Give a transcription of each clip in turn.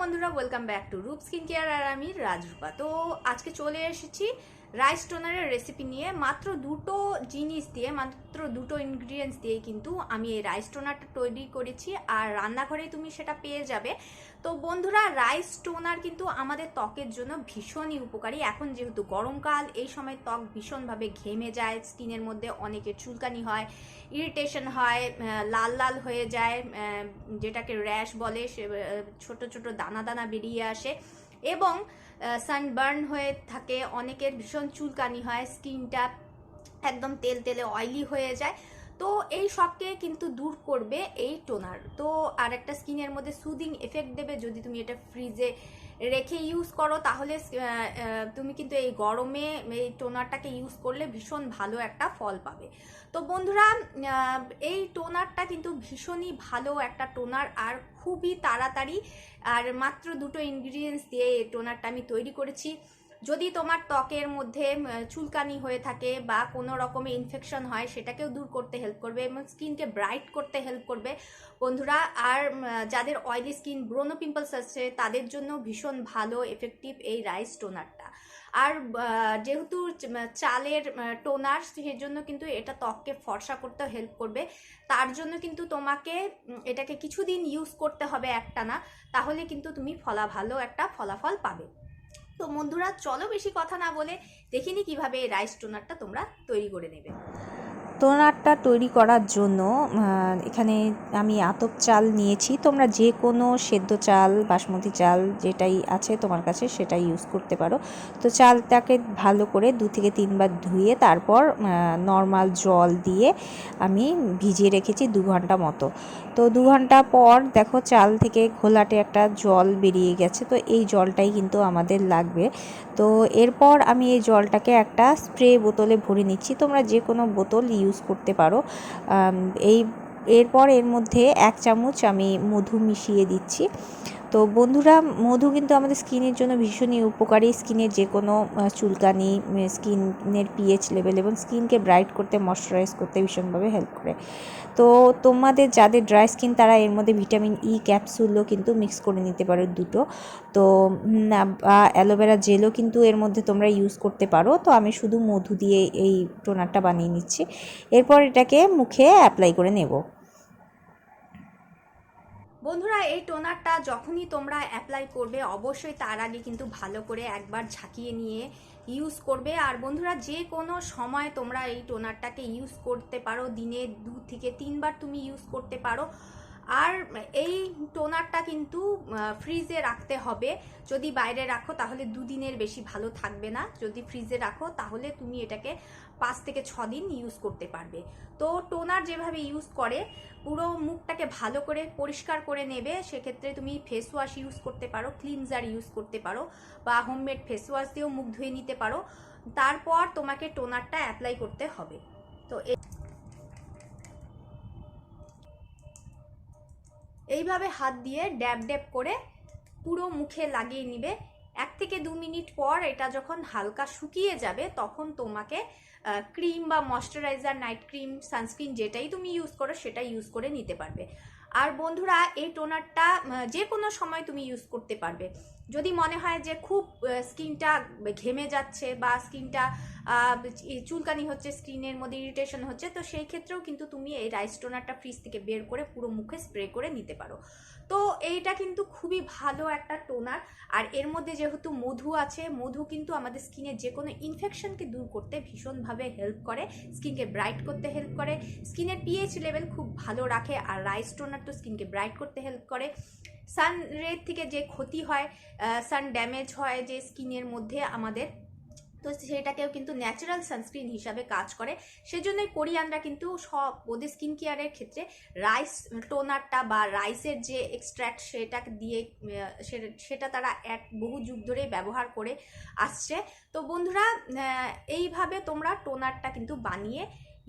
বন্ধুরা welcome back to Roop skin care আর আমি রাজরূপা। তো আজকে চলে এসেছি রাইস টোনারের রেসিপি নিয়ে মাত্র দুটো জিনিস দিয়ে, মাত্র দুটো ইনগ্রিডিয়েন্টস দিয়ে কিন্তু আমি এই রাইস টোনারটা তৈরি করেছি আর রান্নাঘরে তুমি সেটা পেয়ে যাবে। তো বন্ধুরা রাইস টোনার কিন্তু আমাদের ত্বকের জন্য ভীষণই উপকারী। এখন যেহেতু গরমকাল, এই সময় ত্বক ভীষণভাবে ঘেমে যায়, স্কিনের মধ্যে অনেকের চুলকানি হয় ইরিটেশন হয় লাল লাল হয়ে যায় যেটাকে র্যাশ বলে, সে ছোট ছোট দানা দানা বেরিয়ে আসে। এবং সানবার্ন হয়ে থাকে, অনেকের ভীষণ চুলকানি হয় স্কিনটা একদম তেল তেলে অয়েলি হয়ে যায়। তো এই সবকে কিন্তু দূর করবে এই টোনার তো আর একটা স্কিনের মধ্যে সুদিং এফেক্ট দেবে। যদি তুমি এটা ফ্রিজে রেখে ইউজ করো, তাহলে তুমি কিন্তু এই গরমে এই টোনারটাকে ইউজ করলে ভীষণ ভালো একটা ফল পাবে। তো বন্ধুরা এই টোনারটা কিন্তু ভীষণই ভালো একটা টোনার আর খুবই তাড়াতাড়ি, আর মাত্র দুটো ইনগ্রিডিয়েন্টস দিয়ে এই টোনারটা আমি তৈরি করেছি। যদি তোমার ত্বকের মধ্যে চুলকানি হয়ে থাকে বা কোনো রকমের ইনফেকশন হয়, সেটাকেও দূর করতে হেল্প করবে এবং স্কিনকে ব্রাইট করতে হেল্প করবে। বন্ধুরা, আর যাদের অয়েলি স্কিন ব্রোনো পিম্পলস আছে, তাদের জন্য ভীষণ ভালো এফেক্টিভ এই রাইস টোনারটা আর যেহেতু চালের টোনার সেজন্য কিন্তু এটা ত্বককে ফর্সা করতে হেল্প করবে। তার জন্য কিন্তু তোমাকে এটাকে কিছুদিন ইউজ করতে হবে একটা না তাহলে কিন্তু তুমি ফলা, ভালো একটা ফলাফল পাবে। তো বন্ধুরা, চলো বেশি কথা না বলে দেখিনি কীভাবে এই রাইস টোনারটা তোমরা তৈরি করে নেবে। টোনারটা তৈরি করার জন্য এখানে আমি আতপ চাল নিয়েছি। তোমরা যে কোনো সেদ্ধ চাল, বাসমতি চাল যেটাই আছে তোমার কাছে সেটাই ইউজ করতে পারো। তো চালটাকে ভালো করে দু থেকে তিনবার ধুয়ে তারপর নর্মাল জল দিয়ে আমি ভিজিয়ে রেখেছি দু ঘণ্টা মতো। তো দু ঘণ্টা পর দেখো চাল থেকে ঘোলাটে একটা জল বেরিয়ে গেছে। তো এই জলটাই কিন্তু আমাদের লাগবে। তো এরপর আমি এই জলটাকে একটা স্প্রে বোতলে ভরে নিচ্ছি। তোমরা যে কোনো বোতল ইউজ করতে পারো। এই, এরপর এর মধ্যে এক চামচ আমি মধু মিশিয়ে দিচ্ছি। তো বন্ধুরা, মধু কিন্তু আমাদের স্কিনের জন্য ভীষণই উপকারী। স্কিনের যে কোনো চুলকানি স্কিনের পিএইচ লেভেল এবং স্কিনকে ব্রাইট করতে ময়শ্চারাইজ করতে ভীষণভাবে হেল্প করে। তো তোমাদের যাদের ড্রাই স্কিন তারা এর মধ্যে ভিটামিন ই ক্যাপসুলও কিন্তু মিক্স করে নিতে পারো দুটো। তো অ্যালোভেরা জেলও কিন্তু এর মধ্যে তোমরা ইউজ করতে পারো। তো আমি শুধু মধু দিয়ে এই টোনারটা বানিয়ে নিচ্ছি। এরপর এটাকে মুখে অ্যাপ্লাই করে নেব। বন্ধুরা, এই টোনারটা যখনই তোমরা অ্যাপ্লাই করবে, অবশ্যই তার আগে কিন্তু ভালো করে একবার ঝাঁকিয়ে নিয়ে ইউজ করবে। আর বন্ধুরা, যে কোনো সময় তোমরা এই টোনারটাকে ইউজ করতে পারো, দিনে দু থেকে তিনবার তুমি ইউজ করতে পারো। আর এই টোনারটা কিন্তু ফ্রিজে রাখতে হবে। যদি বাইরে রাখো, তাহলে দুদিনের বেশি ভালো থাকবে না। যদি ফ্রিজে রাখো, তাহলে তুমি এটাকে পাঁচ থেকে ছ দিন ইউজ করতে পারবে। তো টোনার যেভাবে ইউজ করে, পুরো মুখটাকে ভালো করে পরিষ্কার করে নেবে। সেক্ষেত্রে তুমি ফেস ওয়াশ ইউজ করতে পারো ক্লিনজার ইউজ করতে পারো, বা হোমমেড ফেস ওয়াশ দিয়েও মুখ ধুয়ে নিতে পারো। তারপর তোমাকে টোনারটা অ্যাপ্লাই করতে হবে। তো এইভাবে হাত দিয়ে ড্যাব ড্যাব করে পুরো মুখে লাগিয়ে নিবে। এক থেকে দু মিনিট পর এটা যখন হালকা শুকিয়ে যাবে, তখন তোমাকে ক্রিম বা ময়শ্চারাইজার, নাইট ক্রিম, সানস্ক্রিন যেটাই তুমি ইউজ করো সেটা ইউজ করে নিতে পারবে। আর বন্ধুরা, এই টোনারটা যে কোনো সময় তুমি ইউজ করতে পারবে। যদি মনে হয় যে খুব স্কিনটা ঘেমে যাচ্ছে বা স্কিনটা চুলকানি হচ্ছে, স্কিনের মধ্যে ইরিটেশন হচ্ছে, তো সেই ক্ষেত্রেও কিন্তু তুমি এই রাইস টোনারটা ফ্রিজ থেকে বের করে পুরো মুখে স্প্রে করে নিতে পারো। তো এইটা কিন্তু খুবই ভালো একটা টোনার আর এর মধ্যে যেহেতু মধু আছে, মধু কিন্তু আমাদের স্কিনের যে কোনো ইনফেকশনকে দূর করতে ভীষণভাবে হেল্প করে। স্কিনকে ব্রাইট করতে হেল্প করে। স্কিনের পিএইচ লেভেল খুব ভালো রাখে। আর রাইস টোনার তো স্কিনকে ব্রাইট করতে হেল্প করে। সান রে থেকে যে ক্ষতি হয় সান ড্যামেজ হয় যে স্কিনের মধ্যে আমাদের, তো সেটাকেও কিন্তু ন্যাচারাল সানস্ক্রিন হিসাবে কাজ করে। সেজন্যই কোরিয়ানরা কিন্তু সব ওদের স্কিন কেয়ারের ক্ষেত্রে রাইস টোনারটা বা রাইসের যে এক্সট্র্যাক্ট সেটা দিয়ে সেটা তারা এক বহু যুগ ধরে ব্যবহার করে আসছে। তো বন্ধুরা এইভাবে তোমরা টোনারটা কিন্তু বানিয়ে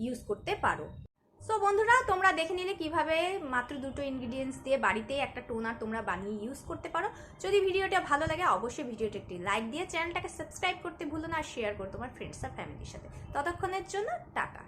ইউজ করতে পারো। সো বন্ধুরা, তোমরা দেখে নিলে কীভাবে মাত্র দুটো ইনগ্রিডিয়েন্টস দিয়ে বাড়িতেই একটা টোনার তোমরা বানিয়ে ইউজ করতে পারো। যদি ভিডিওটা ভালো লাগে, অবশ্যই ভিডিওটা একটি লাইক দিয়ে চ্যানেলটাকে সাবস্ক্রাইব করতে ভুলো না আর শেয়ার করো তোমার ফ্রেন্ডস আর ফ্যামিলির সাথে। ততক্ষণের জন্য টাটা।